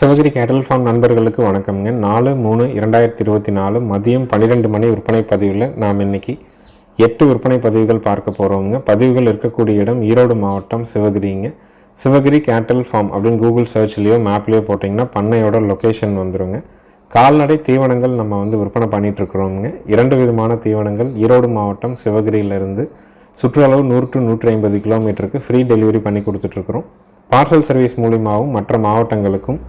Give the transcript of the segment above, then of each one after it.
சிவகிரி கேட்டல் ஃபார்ம் நண்பர்களுக்கு வணக்கம்ங்க. நாலு மூணு இரண்டாயிரத்தி இருபத்தி நாலு மதியம் பன்னிரெண்டு மணி விற்பனை பதிவில் நாம் இன்னைக்கு எட்டு விற்பனை பதிவுகள் பார்க்க போகிறோங்க பதிவுகள் இருக்கக்கூடிய இடம் ஈரோடு மாவட்டம் சிவகிரிங்க. சிவகிரி கேட்டல் ஃபார்ம் அப்படின்னு கூகுள் சர்ச்லேயோ மேப்லேயோ போட்டிங்கன்னா பண்ணையோட லொக்கேஷன் வந்துடுங்க கால்நடை தீவனங்கள் நம்ம வந்து விற்பனை பண்ணிகிட்ருக்குறோங்க இரண்டு விதமான தீவனங்கள் ஈரோடு மாவட்டம் சிவகிரியிலேருந்து சுற்றுலாவு நூறு டு நூற்றி ஐம்பது கிலோமீட்டருக்கு ஃப்ரீ டெலிவரி பண்ணி கொடுத்துட்ருக்குறோம் பார்சல் சர்வீஸ் மூலியமாகவும் மற்ற மாவட்டங்களுக்கும்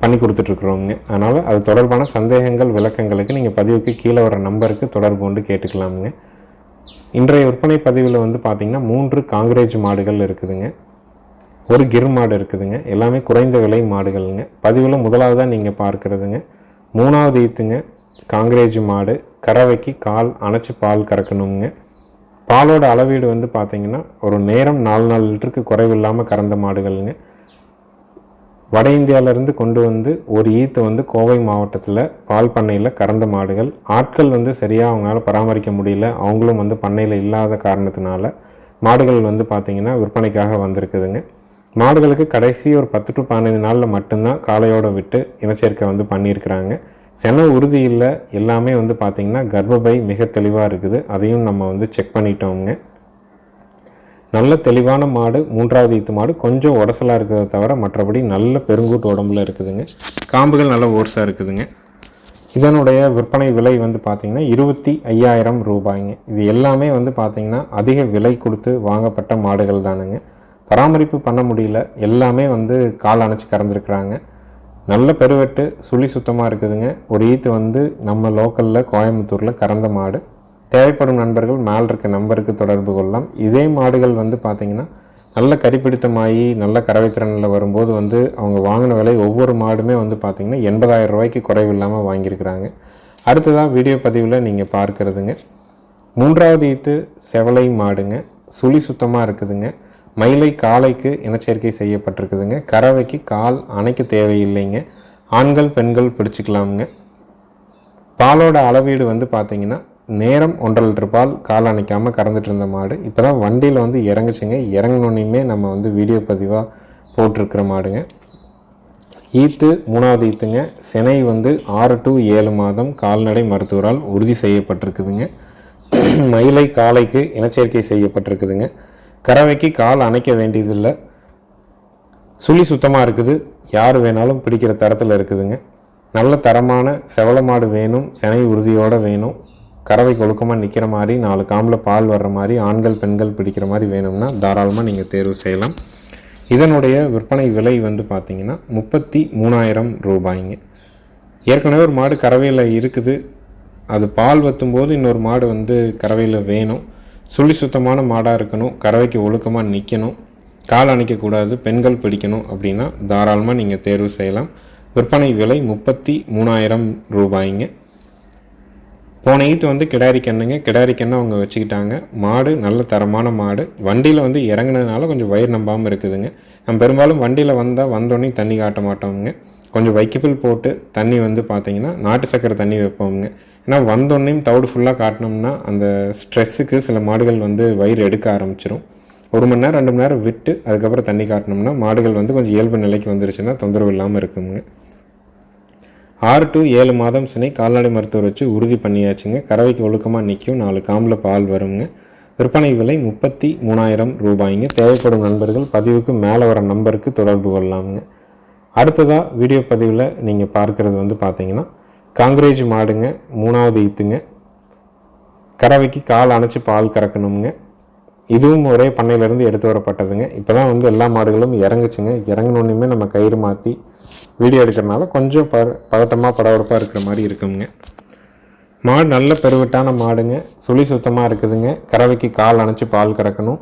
பண்ணி கொடுத்துட்ருக்குறோங்க அதனால் அது தொடர்பான சந்தேகங்கள் விளக்கங்களுக்கு நீங்கள் பதிவுக்கு கீழே வர நம்பருக்கு தொடர்பு கொண்டு கேட்டுக்கலாமுங்க. இன்றைய விற்பனை பதிவில் வந்து பார்த்திங்கன்னா மூன்று காங்கிரேஜ் மாடுகள் இருக்குதுங்க. ஒரு கிர் மாடு இருக்குதுங்க. எல்லாமே குறைந்த விலை மாடுகள்ங்க. பதிவில் முதலாவதாக நீங்கள் பார்க்குறதுங்க. மூணாவது ஈத்துங்க காங்கிரேஜ் மாடு. கறவைக்கு கால் அணைச்சி பால் கறக்கணுங்க. பாலோட அளவீடு வந்து பார்த்திங்கன்னா ஒரு நேரம் நாலு நாலு லிட்டருக்கு குறைவில்லாமல் கறந்த மாடுகள்ங்க. வட இந்தியாவிலேருந்து கொண்டு வந்து ஒரு ஈத்து வந்து கோவை மாவட்டத்தில் பால் பண்ணையில் கறந்த மாடுகள். ஆட்கள் வந்து சரியாக அவங்களால பராமரிக்க முடியல. அவங்களும் வந்து பண்ணையில் இல்லாத காரணத்தினால மாடுகள் வந்து பார்த்திங்கன்னா விற்பனைக்காக வந்திருக்குதுங்க. மாடுகளுக்கு கடைசி ஒரு பத்து டு பதினைந்து நாளில் மட்டும்தான் காளையோட விட்டு இனச்சேர்க்கை வந்து பண்ணியிருக்கிறாங்க. சென உறுதி இல்லை. எல்லாமே வந்து பார்த்திங்கன்னா கர்ப்பப்பை மிக தெளிவாக இருக்குது. அதையும் நம்ம வந்து செக் பண்ணிட்டோங்க நல்ல தெளிவான மாடு மூன்றாவது ஈத்து மாடு கொஞ்சம் உடசலாக இருக்கிறத தவிர மற்றபடி நல்ல பெருங்கூட்டு உடம்புல இருக்குதுங்க. காம்புகள் நல்ல ஓர்ஸாக இருக்குதுங்க. இதனுடைய விற்பனை விலை வந்து பார்த்திங்கன்னா இருபத்தி ஐயாயிரம் ரூபாய்ங்க. இது எல்லாமே வந்து பார்த்திங்கன்னா அதிக விலை கொடுத்து வாங்கப்பட்ட மாடுகள் தானுங்க. பராமரிப்பு பண்ண முடியல. எல்லாமே வந்து கால் அணைச்சி கறந்துருக்குறாங்க. நல்ல பெருவெட்டு சுழி சுத்தமாக இருக்குதுங்க. ஒரு ஈத்து வந்து நம்ம லோக்கலில் கோயம்புத்தூரில் கறந்த மாடு. தேவைப்படும் நண்பர்கள் மேல் இருக்க நம்பருக்கு தொடர்பு கொள்ளலாம். இதே மாடுகள் வந்து பார்த்திங்கன்னா நல்ல கறிப்பிடித்தமாகி நல்ல கறவைத்திறனில் வரும்போது வந்து அவங்க வாங்கின விலை ஒவ்வொரு மாடுமே வந்து பார்த்திங்கன்னா எண்பதாயிரம் ரூபாய்க்கு குறைவில்லாமல் வாங்கியிருக்கிறாங்க. அடுத்ததாக வீடியோ பதிவில் நீங்கள் பார்க்குறதுங்க. மூன்றாவது ஈத்து செவலை மாடுங்க. சுழி சுத்தமாக இருக்குதுங்க. மயிலை காலைக்கு இனச்சேர்க்கை செய்யப்பட்டிருக்குதுங்க. கறவைக்கு கால் அணைக்க தேவையில்லைங்க. ஆண்கள் பெண்கள் பிடிச்சிக்கலாமுங்க. பாலோட அளவீடு வந்து பார்த்திங்கன்னா நேரம் ஒன்றரை லிட்டர் பால் கால் அணைக்காமல் கறந்துட்டு இருந்த மாடு. இப்போ தான் வண்டியில் வந்து இறங்குச்சுங்க. இறங்கினோன்னையுமே நம்ம வந்து வீடியோ பதிவாக போட்டிருக்கிற மாடுங்க. ஈத்து மூணாவது ஈத்துங்க. சினை வந்து ஆறு டு ஏழு மாதம் கால்நடை மருத்துவரால் உறுதி செய்யப்பட்டிருக்குதுங்க. மயிலை காலைக்கு இனச்சேர்க்கை செய்யப்பட்டிருக்குதுங்க. கறவைக்கு கால் அணைக்க வேண்டியதில்லை. சுழி சுத்தமாக இருக்குது. யார் வேணாலும் பிடிக்கிற தரத்தில் இருக்குதுங்க. நல்ல தரமான செவல மாடு வேணும். சினை உறுதியோடு வேணும். கறவை கொழுக்கமாக நிற்கிற மாதிரி நாலு காம்பில் பால் வர்ற மாதிரி ஆண்கள் பெண்கள் பிடிக்கிற மாதிரி வேணும்னா தாராளமாக நீங்கள் தேர்வு செய்யலாம். இதனுடைய விற்பனை விலை வந்து பார்த்திங்கன்னா முப்பத்தி மூணாயிரம் ரூபாய்ங்க. ஏற்கனவே ஒரு மாடு கறவையில் இருக்குது. அது பால் வத்தும்போது இன்னொரு மாடு வந்து கறவையில் வேணும். சுழி சுத்தமான மாடாக இருக்கணும். கறவைக்கு ஒழுக்கமாக நிற்கணும் கால் அணைக்கக்கூடாது. பெண்கள் பிடிக்கணும் அப்படின்னா தாராளமாக நீங்கள் தேர்வு செய்யலாம். விற்பனை விலை முப்பத்தி மூணாயிரம் ரூபாய்ங்க. போன ஈத்து வந்து கிடாரி கண்ணுங்க. கிடாரி கண்ணை அவங்க வச்சுக்கிட்டாங்க. மாடு நல்ல தரமான மாடு. வண்டியில் வந்து இறங்குனதுனால கொஞ்சம் வயிறு நம்பாமல் இருக்குதுங்க. நம்ம பெரும்பாலும் வண்டியில் வந்தால் வந்தோடனே தண்ணி காட்ட மாட்டோமுங்க. கொஞ்சம் வைக்கப்பில் போட்டு தண்ணி வந்து பார்த்தீங்கன்னா நாட்டு சக்கரை தண்ணி வைப்போமுங்க. ஏன்னா வந்தோடனையும் தவிடு ஃபுல்லாக காட்டினோம்னா அந்த ஸ்ட்ரெஸ்ஸுக்கு சில மாடுகள் வந்து வயிறு எடுக்க ஆரம்பிச்சிடும் ஒரு மணி நேரம் ரெண்டு மணி நேரம் விட்டு அதுக்கப்புறம் தண்ணி காட்டினோம்னா மாடுகள் வந்து கொஞ்சம் இயல்பு நிலைக்கு வந்துருச்சுன்னா தொந்தரவு இல்லாமல் இருக்குங்க. ஆறு டு ஏழு மாதம் சினை கால்நடை மருத்துவர் வச்சு உறுதி பண்ணியாச்சுங்க. கறவைக்கு ஒழுக்கமாக நிற்கும் நாலு காம்பில் பால் வருங்க. விற்பனை விலை முப்பத்தி மூணாயிரம் ரூபாய்ங்க. தேவைப்படும் நண்பர்கள் பதிவுக்கு மேலே வர நம்பருக்கு தொடர்பு கொள்ளலாமுங்க. அடுத்ததாக வீடியோ பதிவில் நீங்கள் பார்க்குறது வந்து பார்த்தீங்கன்னா காங்கிரேஜ் மாடுங்க மூணாவது ஈத்துங்க. கறவைக்கு கால் அணைச்சி பால் கறக்கணுங்க இதுவும் ஒரே பண்ணையிலேருந்து எடுத்து வரப்பட்டதுங்க. இப்போ தான் வந்து எல்லா மாடுகளும் இறங்குச்சுங்க. இறங்கினோன்னுமே நம்ம கயிறு மாற்றி வீடியோ எடுக்கிறனால கொஞ்சம் ப பதட்டமாக படபடப்பாக இருக்கிற மாதிரி இருக்குங்க. மாடு நல்ல பெருவிட்டான மாடுங்க. சுழி சுத்தமாக இருக்குதுங்க. கறவைக்கு கால் அணைச்சி பால் கறக்கணும்.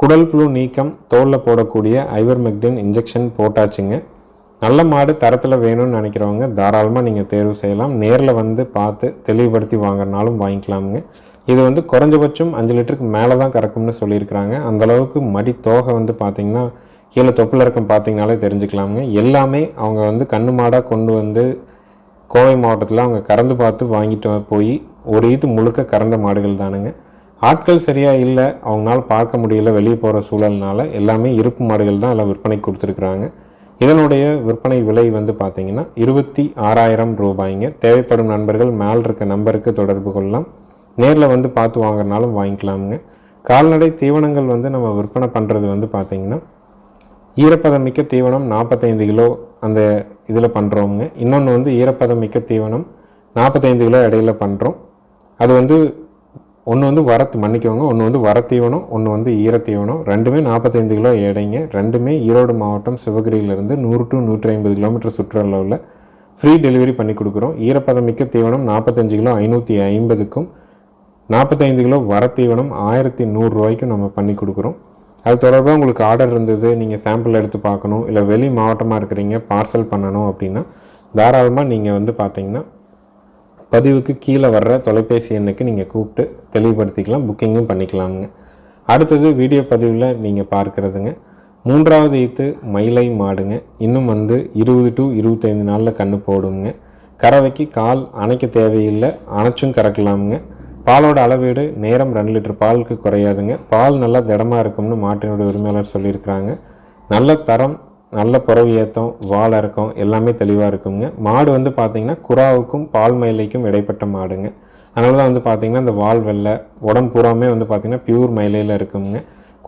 குடல் புழு நீக்கம் தோலில் போடக்கூடிய ஐவர் மெக்டின் இன்ஜெக்ஷன் போட்டாச்சுங்க. நல்ல மாடு தரத்தில் வேணும்னு நினைக்கிறவங்க தாராளமாக நீங்கள் தேர்வு செய்யலாம். நேரில் வந்து பார்த்து தெளிவுபடுத்தி வாங்குறனாலும் வாங்கிக்கலாமுங்க. இது வந்து குறைஞ்சபட்சம் அஞ்சு லிட்டருக்கு மேலே தான் கறக்கும்னு சொல்லியிருக்கிறாங்க. அந்தளவுக்கு மடி தோகை வந்து பார்த்திங்கன்னா கீழே தொப்புல இருக்கும் பார்த்தீங்கனாலே தெரிஞ்சுக்கலாமுங்க. எல்லாமே அவங்க வந்து கண்ணு மாடாக கொண்டு வந்து கோவை மாவட்டத்தில் அவங்க கறந்து பார்த்து வாங்கிட்டு போய் ஒரு இது முழுக்க கறந்த மாடுகள் தானுங்க. ஆட்கள் சரியாக இல்லை அவங்களால பார்க்க முடியல வெளியே போகிற சூழல்னால எல்லாமே இருப்பு மாடுகள் தான் எல்லாம் விற்பனை கொடுத்துருக்குறாங்க. இதனுடைய விற்பனை விலை வந்து பார்த்திங்கன்னா இருபத்தி ஆறாயிரம் ரூபாய்ங்க. தேவைப்படும் நண்பர்கள் மேல் இருக்க நம்பருக்கு தொடர்பு கொள்ளலாம். நேரில் வந்து பார்த்து வாங்குறனாலும் வாங்கிக்கலாமுங்க. கால்நடை தீவனங்கள் வந்து நம்ம விற்பனை பண்ணுறது வந்து பார்த்திங்கன்னா ஈரப்பதம் மிக்க தீவனம் நாற்பத்தைந்து கிலோ அந்த இதில் பண்ணுறோமுங்க இன்னொன்று வந்து ஈரப்பதம் மிக்க தீவனம் நாற்பத்தைந்து கிலோ இடையில பண்ணுறோம் அது வந்து ஒன்று வந்து வரத்து மன்னிக்கவங்க ஒன்று வந்து வரத்தீவனம் ஒன்று வந்து ஈரத்தீவனம். ரெண்டுமே நாற்பத்தைந்து கிலோ எடைங்க. ரெண்டுமே ஈரோடு மாவட்டம் சிவகிரியிலேருந்து நூறு டு நூற்றி ஐம்பது கிலோமீட்டர் சுற்றுலாவில் ஃப்ரீ டெலிவரி பண்ணி கொடுக்குறோம். ஈரப்பதம் மிக்க தீவனம் நாற்பத்தஞ்சு கிலோ ஐநூற்றி ஐம்பதுக்கும் நாற்பத்தைந்து கிலோ வரத்தீவனம் ஆயிரத்தி நூறுரூவாய்க்கும் நம்ம பண்ணி கொடுக்குறோம். அது தொடர்பாக உங்களுக்கு ஆர்டர் இருந்தது நீங்கள் சாம்பிள் எடுத்து பார்க்கணும் இல்லை வெளி மாவட்டமாக இருக்கிறீங்க பார்சல் பண்ணணும் அப்படின்னா தாராளமாக நீங்கள் வந்து பார்த்தீங்கன்னா பதிவுக்கு கீழே வர்ற தொலைபேசி எண்ணுக்கு நீங்கள் கூப்பிட்டு தெளிவுபடுத்திக்கலாம் புக்கிங்கும் பண்ணிக்கலாமுங்க. அடுத்தது வீடியோ பதிவில் நீங்கள் பார்க்குறதுங்க. மூன்றாவது ஈத்து மயிலை மாடுங்க. இன்னும் வந்து இருபது டு இருபத்தைந்து நாளில் கன்று போடுங்க. கறவைக்கு கால் அணைக்க தேவையில்லை அணைச்சும் கறக்கலாமுங்க. பாலோட அளவீடு நேரம் ரெண்டு லிட்டர் பாலுக்கு குறையாதுங்க. பால் நல்லா திடமாக இருக்கும்னு மாட்டினோட உரிமையாளர் சொல்லியிருக்கிறாங்க. நல்ல தரம் நல்ல புறவு ஏற்றம் வால் இறக்கம் எல்லாமே தெளிவாக இருக்குங்க. மாடு வந்து பார்த்திங்கன்னா குறாவுக்கும் பால் மயிலைக்கும் இடைப்பட்ட மாடுங்க. அதனால தான் வந்து பார்த்திங்கன்னா இந்த வால் வெள்ளை உடம்பு பூராமே வந்து பார்த்திங்கன்னா பியூர் மயிலையில் இருக்குங்க.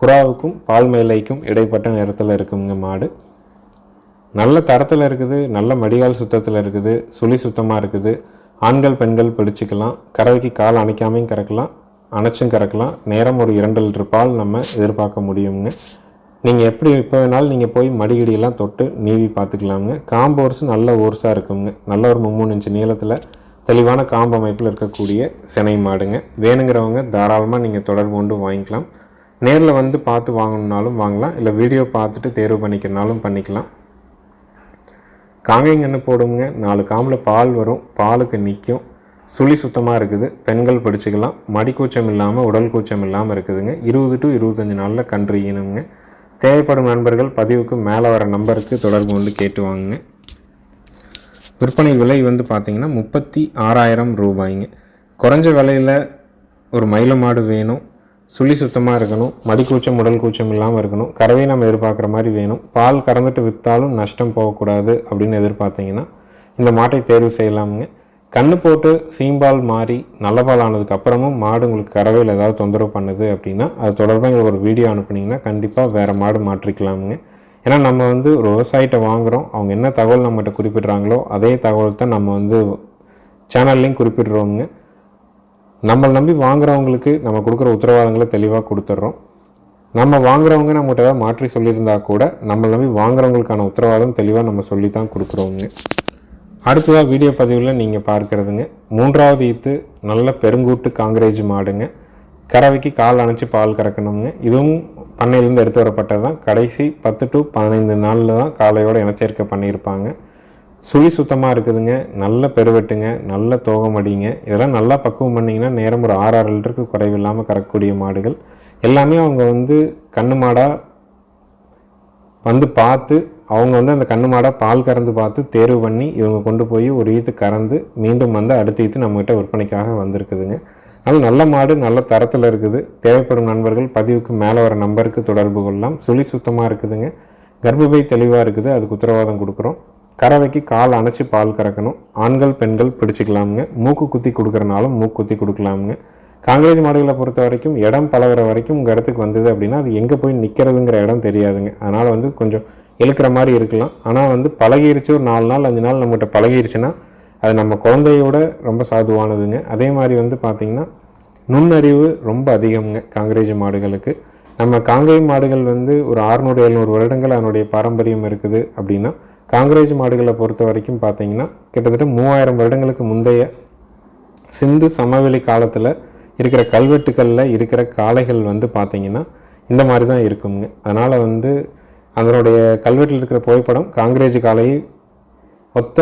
குறாவுக்கும் பால் மயிலைக்கும் இடைப்பட்ட நிறத்தில் இருக்குங்க மாடு. நல்ல தரத்தில் இருக்குது நல்ல மடிகால் சுத்தத்தில் இருக்குது சுழி சுத்தமாக இருக்குது. ஆண்கள் பெண்கள் பிடிச்சிக்கலாம். கறவைக்கு கால் அணைக்காமையும் கறக்கலாம். அணைச்சும் கறக்கலாம். நேரம் ஒரு இரண்டு லிட்டர் பால் நம்ம எதிர்பார்க்க முடியுங்க நீங்கள் எப்படி இப்போ வேணாலும் நீங்கள் போய் மடிகடியெல்லாம் தொட்டு நீவி பார்த்துக்கலாமுங்க. காம்பு ஓர்ஸ் நல்ல ஓர்ஸாக இருக்குங்க. நல்ல ஒரு மூணு இன்ச்சு நீளத்தில் தெளிவான காம்பு அமைப்பில் இருக்கக்கூடிய சினை மாடுங்க. வேணுங்கிறவங்க தாராளமாக நீங்கள் தொடர்பு கொண்டு வாங்கிக்கலாம். நேரில் வந்து பார்த்து வாங்கணுன்னாலும் வாங்கலாம். இல்லை வீடியோ பார்த்துட்டு தேர்வு பண்ணிக்கிறனாலும் பண்ணிக்கலாம். காங்கைங்கன்னு போடுங்க நாலு காம்பில் பால் வரும். பாலுக்கு நிற்கும் சுழி சுத்தமாக இருக்குது. பெண்கள் படிச்சுக்கலாம். மடி கூச்சம் இல்லாமல் உடல் கூச்சம் இல்லாமல் இருக்குதுங்க. இருபது டு இருபத்தஞ்சி நாளில் கன்று ஈனுங்க. தேவைப்படும் நண்பர்கள் பதிவுக்கு மேலே வர நம்பருக்கு தொடர்பு கொண்டு கேட்டு வாங்குங்க. விற்பனை விலை வந்து பார்த்திங்கன்னா முப்பத்தி ஆறாயிரம் ரூபாய்ங்க. குறைஞ்ச விலையில் ஒரு மயில மாடு வேணும். சுழி சுத்தமாக இருக்கணும் மடி கூச்சம் உடல் கூச்சம் இல்லாமல் இருக்கணும். கறவை நம்ம எதிர்பார்க்குற மாதிரி வேணும். பால் கறந்துட்டு விற்றாலும் நஷ்டம் போகக்கூடாது அப்படின்னு எதிர்பார்த்தீங்கன்னா இந்த மாட்டை தேர்வு செய்யலாமுங்க. கண்ணு போட்டு சீம்பால் மாறி நல்ல பால் ஆனதுக்கு அப்புறமும் மாடு உங்களுக்கு கறவையில் ஏதாவது தொந்தரவு பண்ணுது அப்படின்னா அது தொடர்பாக எங்களுக்கு ஒரு வீடியோ அனுப்புனீங்கன்னா கண்டிப்பாக வேறு மாடு மாற்றிக்கலாமுங்க. ஏன்னா நம்ம வந்து ஒரு விவசாயிட்ட வாங்குகிறோம் அவங்க என்ன தகவல் நம்மகிட்ட குறிப்பிட்றாங்களோ அதே தகவல் தான் நம்ம வந்து சேனல்லையும் குறிப்பிடுறோமுங்க. நம்மளை நம்பி வாங்குறவங்களுக்கு நம்ம கொடுக்குற உத்தரவாதங்களை தெளிவாக கொடுத்துட்றோம். நம்ம வாங்குறவங்க நம்மகிட்ட ஏதாவது மாற்றி சொல்லியிருந்தா கூட நம்மளை நம்பி வாங்குறவங்களுக்கான உத்தரவாதம் தெளிவாக நம்ம சொல்லி தான் கொடுக்குறோங்க அடுத்ததாக வீடியோ பதிவில் நீங்கள் பார்க்குறதுங்க. மூன்றாவது ஈத்து நல்ல பெருங்கூட்டு காங்கிரேஜ் மாடுங்க. கறவைக்கு கால் அணைச்சி பால் கறக்கணுங்க இதுவும் பண்ணையிலேருந்து எடுத்து வரப்பட்டது தான் கடைசி பத்து டு பதினைந்து நாளில் தான் காலையோடு இனச்சேர்க்கை பண்ணியிருப்பாங்க. சுழி சுத்தமாக இருக்குதுங்க. நல்ல பெருவெட்டுங்க. நல்ல தோகம் அடிங்க. இதெல்லாம் நல்லா பக்குவம் பண்ணிங்கன்னா நேரம் ஒரு ஆறு ஆறு லிட்டருக்கு குறைவில்லாமல் கறக்கக்கூடிய மாடுகள். எல்லாமே அவங்க வந்து கண்ணு மாடாக வந்து பார்த்து அவங்க வந்து அந்த கண்ணு மாடாக பால் கறந்து பார்த்து தேர்வு பண்ணி இவங்க கொண்டு போய் ஒரு ஈத்து கறந்து மீண்டும் வந்து அடுத்த ஈத்து நம்மகிட்ட விற்பனைக்காக வந்திருக்குதுங்க. அது நல்ல மாடு நல்ல தரத்தில் இருக்குது. தேவைப்படும் நண்பர்கள் பதிவுக்கு மேலே வர நம்பருக்கு தொடர்பு கொள்ளலாம். சுழி சுத்தமாக இருக்குதுங்க. கர்ப்பப்பை தெளிவாக இருக்குது. அதுக்கு உத்தரவாதம் கொடுக்குறோம். கறவைக்கு கால் அணைச்சி பால் கறக்கணும். ஆண்கள் பெண்கள் பிடிச்சிக்கலாமுங்க. மூக்கு குத்தி கொடுக்குறனாலும் மூக்கு குத்தி கொடுக்கலாமுங்க. காங்கிரஸ் மாடுகளை பொறுத்த வரைக்கும் இடம் பழகுற வரைக்கும் உங்கள் இடத்துக்கு வந்தது அப்படின்னா அது எங்கே போய் நிற்கிறதுங்கிற இடம் தெரியாதுங்க. அதனால் வந்து கொஞ்சம் இழுக்கிற மாதிரி இருக்கலாம். ஆனால் வந்து பழகிருச்சு ஒரு நாலு நாள் அஞ்சு நாள் நம்மகிட்ட பழகிருச்சுன்னா அது நம்ம குழந்தையோட ரொம்ப சாதுவானதுங்க. அதே மாதிரி வந்து பார்த்திங்கன்னா நுண்ணறிவு ரொம்ப அதிகம்ங்க காங்கிரேஜ் மாடுகளுக்கு. நம்ம காங்கேய மாடுகள் வந்து ஒரு அறுநூறு எழுநூறு வருடங்கள் அதனுடைய பாரம்பரியம் இருக்குது அப்படின்னா காங்கிரேஜ் மாடுகளை பொறுத்த வரைக்கும் பார்த்தீங்கன்னா கிட்டத்தட்ட மூவாயிரம் வருடங்களுக்கு முந்தைய சிந்து சமவெளி காலத்தில் இருக்கிற கல்வெட்டுக்களில் இருக்கிற காளைகள் வந்து பார்த்திங்கன்னா இந்த மாதிரி தான் இருக்குங்க. அதனால் வந்து அதனுடைய கல்வெட்டில் இருக்கிற புகைப்படம் காங்கிரேஜ் காலையை ஒத்த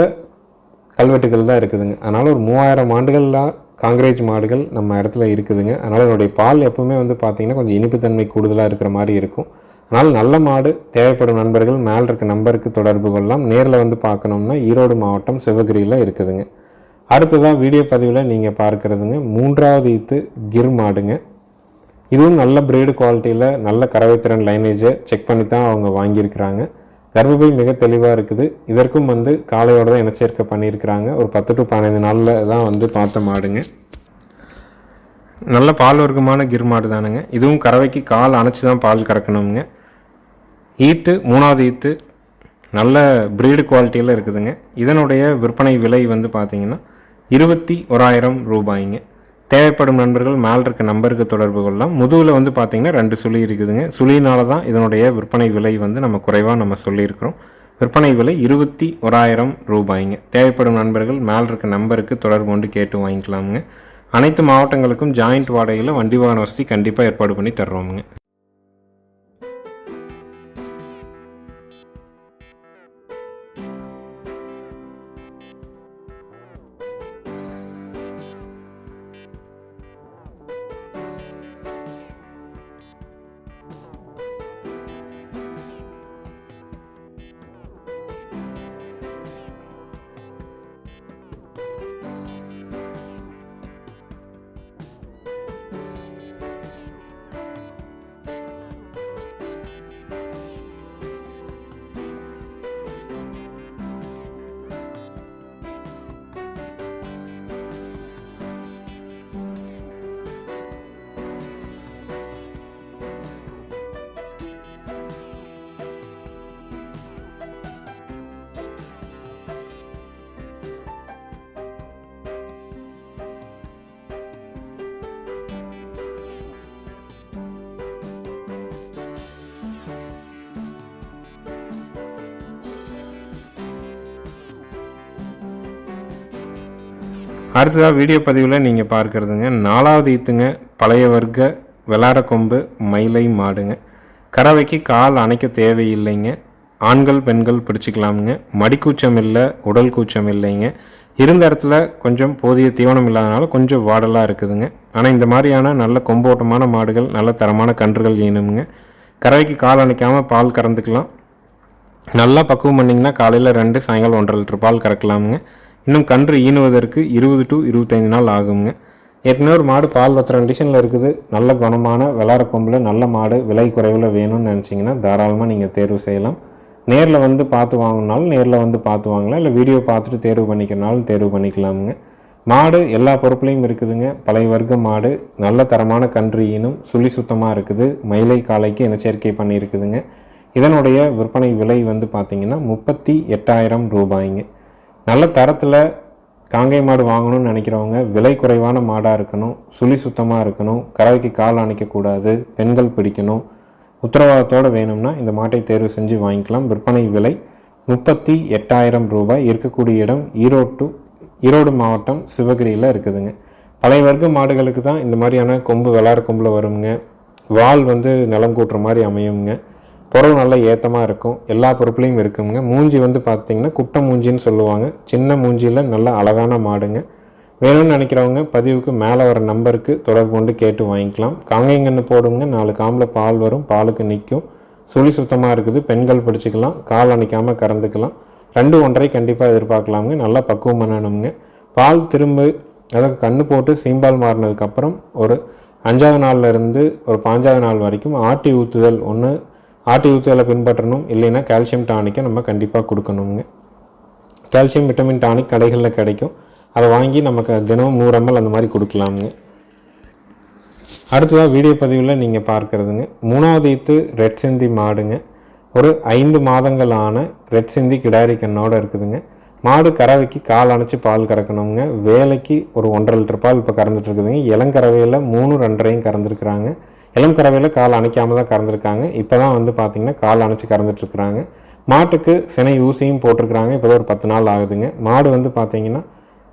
கல்வெட்டுகள் தான் இருக்குதுங்க. அதனால் ஒரு மூவாயிரம் ஆண்டுகளாக காங்கிரேஜ் மாடுகள் நம்ம இடத்துல இருக்குதுங்க. அதனால் அதனுடைய பால் எப்போவுமே வந்து பார்த்திங்கன்னா கொஞ்சம் இனிப்புத்தன்மை கூடுதலாக இருக்கிற மாதிரி இருக்கும். அதனால் நல்ல மாடு தேவைப்படும் நண்பர்கள் மேலே இருக்க நம்பருக்கு தொடர்பு கொள்ளலாம். நேரில் வந்து பார்க்கணும்னா ஈரோடு மாவட்டம் சிவகிரியில் இருக்குதுங்க. அடுத்ததாக வீடியோ பதிவில் நீங்கள் பார்க்குறதுங்க மூன்றாவது ஈத்து கிர் மாடுங்க. இதுவும் நல்ல பிரீடு குவாலிட்டியில் நல்ல கறவைத்திறன் லைனேஜை செக் பண்ணி தான் அவங்க வாங்கியிருக்கிறாங்க. கர்ப்பப்பை மிக தெளிவாக இருக்குது. இதற்கும் வந்து காலையோட தான் இனச்சேர்க்கை பண்ணியிருக்கிறாங்க. ஒரு பத்து டு பதினைந்து நாளில் தான் வந்து பார்த்த மாடுங்க. நல்ல பால் வர்க்கமான கிர் மாடு தானுங்க இதுவும் கறவைக்கு கால் அணைச்சி தான் பால் கறக்கணுங்க ஈத்து மூணாவது ஈத்து நல்ல ப்ரீடு குவாலிட்டியில் இருக்குதுங்க. இதனுடைய விற்பனை விலை வந்து பார்த்தீங்கன்னா இருபத்தி ஓராயிரம் ரூபாய்ங்க. தேவைப்படும் நண்பர்கள் மேல் இருக்க நம்பருக்கு தொடர்பு கொள்ளலாம். முதுகில் வந்து பார்த்திங்கன்னா ரெண்டு சுழி இருக்குதுங்க. சுழினால தான் இதனுடைய விற்பனை விலை வந்து நம்ம குறைவாக நம்ம சொல்லியிருக்கிறோம். விற்பனை விலை இருபத்தி ஓராயிரம் ரூபாய்ங்க. தேவைப்படும் நண்பர்கள் மேல் இருக்க நம்பருக்கு தொடர்பு கொண்டு கேட்டு வாங்கிக்கலாமுங்க. அனைத்து மாவட்டங்களுக்கும் ஜாயிண்ட் வாடகையில் வண்டி வாகன வசதி கண்டிப்பாக ஏற்பாடு பண்ணி தர்றோமுங்க. அடுத்ததாக வீடியோ பதிவில் நீங்கள் பார்க்குறதுங்க. நாலாவது ஈத்துங்க பழைய வர்க்க விளாட கொம்பு மயிலை மாடுங்க. கறவைக்கு கால் அணைக்க தேவையில்லைங்க. ஆண்கள் பெண்கள் பிடிச்சிக்கலாமுங்க. மடிக்கூச்சம் இல்லை உடல் கூச்சம் இல்லைங்க. இருந்த இடத்துல கொஞ்சம் போதிய தீவனம் இல்லாதனால கொஞ்சம் வாடலாக இருக்குதுங்க. ஆனால் இந்த மாதிரியான நல்ல கொம்போட்டமான மாடுகள் நல்ல தரமான கன்றுகள் ஈனுமுங்க கறவைக்கு கால் அணைக்காமல் பால் கறந்துக்கலாம். நல்லா பக்குவம் பண்ணிங்கன்னா காலையில் ரெண்டு சாயங்காலம் ஒன்றரை லிட்டர் பால் கறக்கலாமுங்க. இன்னும் கன்று ஈனுவதற்கு இருபது டு இருபத்தைந்து நாள் ஆகுங்க. ஏற்கனவே ஒரு மாடு பால் வத்துற கண்டிஷனில் இருக்குது. நல்ல குணமான விளாட கொம்பில் நல்ல மாடு விலை குறைவில் வேணும்னு நினச்சிங்கன்னா தாராளமாக நீங்கள் தேர்வு செய்யலாம். நேரில் வந்து பார்த்து வாங்கினாலும் நேரில் வந்து பார்த்து வாங்கலாம். இல்லை வீடியோ பார்த்துட்டு தேர்வு பண்ணிக்கிறனாலும் தேர்வு பண்ணிக்கலாமுங்க. மாடு எல்லா பொறுப்புலையும் இருக்குதுங்க. பழைய வர்க்க மாடு நல்ல தரமான கன்று ஈனும் சுழி சுத்தமாக இருக்குது. மயிலை காலைக்கு இனச்சேர்க்கை பண்ணியிருக்குதுங்க. இதனுடைய விற்பனை விலை வந்து பார்த்திங்கன்னா முப்பத்தி எட்டாயிரம் ரூபாய்ங்க. நல்ல தரத்தில் காங்கை மாடு வாங்கணும்னு நினைக்கிறவங்க விலை குறைவான மாடாக இருக்கணும் சுழி சுத்தமாக இருக்கணும் கறவைக்கு கால் அணைக்கக்கூடாது பெண்கள் பிடிக்கணும் உத்தரவாதத்தோடு வேணும்னா இந்த மாட்டை தேர்வு செஞ்சு வாங்கிக்கலாம். விற்பனை விலை முப்பத்தி எட்டாயிரம் ரூபாய். இருக்கக்கூடிய இடம் ஈரோடு டு ஈரோடு மாவட்டம் சிவகிரியில் இருக்குதுங்க. பழைய வர்க்க மாடுகளுக்கு தான் இந்த மாதிரியான கொம்பு வெளாறு கொம்பில் வருங்க. வால் வந்து நிலம் கூட்டுற மாதிரி அமையுங்க. புறவு நல்லா ஏத்தமாக இருக்கும். எல்லா பொறுப்புலையும் இருக்குங்க. மூஞ்சி வந்து பார்த்தீங்கன்னா குட்டை மூஞ்சின்னு சொல்லுவாங்க. சின்ன மூஞ்சியில் நல்ல அழகான மாடுங்க. வேணும்னு நினைக்கிறவங்க பதிவுக்கு மேலே வர நம்பருக்கு தொடர்பு கொண்டு கேட்டு வாங்கிக்கலாம். காங்கைங்கன்னு போடுங்க. நாலு காம்பில் பால் வரும். பாலுக்கு நிற்கும். சுழி சுத்தமாக இருக்குது. பெண்கள் பிடிச்சிக்கலாம். கால் அணைக்காமல் கறந்துக்கலாம். ரெண்டு ஒன்றரை கண்டிப்பாக எதிர்பார்க்கலாமுங்க. நல்லா பக்குவம் பண்ணணுங்க. பால் திரும்ப அதாவது கண்ணு போட்டு சீம்பால் மாறினதுக்கப்புறம் ஒரு அஞ்சாவது நாள்ல இருந்து ஒரு பாஞ்சாவது நாள் வரைக்கும் ஆட்டி ஊற்றுதல் ஒன்று ஆட்டி ஊற்றுதலை பின்பற்றணும். இல்லைன்னா கால்சியம் டானிக்கை நம்ம கண்டிப்பாக கொடுக்கணுங்க கால்சியம் விட்டமின் டானிக் கடைகளில் கிடைக்கும். அதை வாங்கி நமக்கு தினமும் நூறு எம்எல் அந்த மாதிரி கொடுக்கலாமுங்க. அடுத்ததாக வீடியோ பதிவில் நீங்கள் பார்க்குறதுங்க. மூணாவது ஈத்து ரெட் சிந்தி மாடுங்க. ஒரு ஐந்து மாதங்களான ரெட் சிந்தி கிடாரி கண்ணோடு இருக்குதுங்க. மாடு கறவைக்கு கால் அணைச்சி பால் கறக்கணுங்க. வேலைக்கு ஒரு ஒன்றரை லிட்டர் பால் இப்போ கறந்துட்டு இருக்குதுங்க. இளங்கறவையில் மூணு ரெண்டரையும் கறந்துருக்குறாங்க. இளம் கறவையில் கால் அணைக்காம தான் கறந்துருக்காங்க. இப்போ தான் வந்து பார்த்திங்கன்னா கால் அணைச்சி கறந்துட்டுருக்குறாங்க. மாட்டுக்கு சினை ஊசியும் போட்டிருக்கிறாங்க. இப்போ ஒரு பத்து நாள் ஆகுதுங்க. மாடு வந்து பார்த்தீங்கன்னா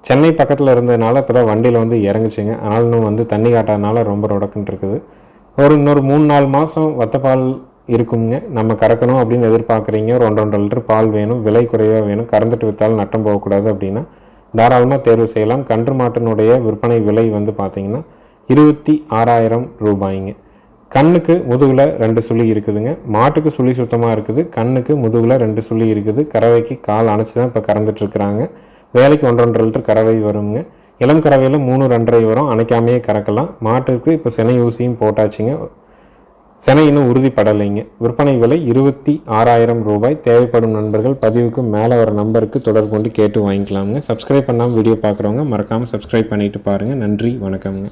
சென்னை பக்கத்தில் இருந்ததுனால இப்போ தான் வண்டியில் வந்து இறங்குச்சுங்க. அதனால இன்னும் வந்து தண்ணி காட்டாதனால ரொம்ப ரொடக்குன்னு இருக்குது ஒரு இன்னொரு மூணு நாலு மாதம் வத்தப்பால் இருக்குங்க. நம்ம கறக்கணும் அப்படின்னு எதிர்பார்க்குறீங்க. ஒரு ஒன்றரை ஒன்றரை லிட்டர் பால் வேணும். விலை குறைவாக வேணும். கறந்துட்டு விற்றாலும் நட்டம் போகக்கூடாது அப்படின்னா தாராளமாக தேர்வு செய்யலாம். கன்று மாட்டினுடைய விற்பனை விலை வந்து பார்த்திங்கன்னா இருபத்தி ஆறாயிரம் ரூபாய்ங்க. கண்ணுக்கு முதுகில் ரெண்டு சுழி இருக்குதுங்க. மாட்டுக்கு சுழி சுத்தமாக இருக்குது. கண்ணுக்கு முதுகில் ரெண்டு சுழி இருக்குது. கறவைக்கு கால் அணைச்சி தான் இப்போ கறந்துட்டுருக்குறாங்க வேலைக்கு ஒன்றரை லிட்டர் கறவை வருங்க. இளம் கறவையில் மூணு ரெண்டரை வரும். அணைக்காமையே கறக்கலாம். மாட்டுக்கு இப்போ சினை ஊசியும் போட்டாச்சுங்க. சென இன்னும் உறுதிப்படலைங்க. விற்பனை விலை இருபத்தி ஆறாயிரம் ரூபாய். தேவைப்படும் நண்பர்கள் பதிவுக்கு மேலே வர நம்பருக்கு தொடர்பு கொண்டு கேட்டு வாங்கிக்கலாமுங்க. சப்ஸ்கிரைப் பண்ணாமல் வீடியோ பார்க்குறவங்க மறக்காமல் சப்ஸ்கிரைப் பண்ணிட்டு பாருங்கள் நன்றி வணக்கம்ங்க.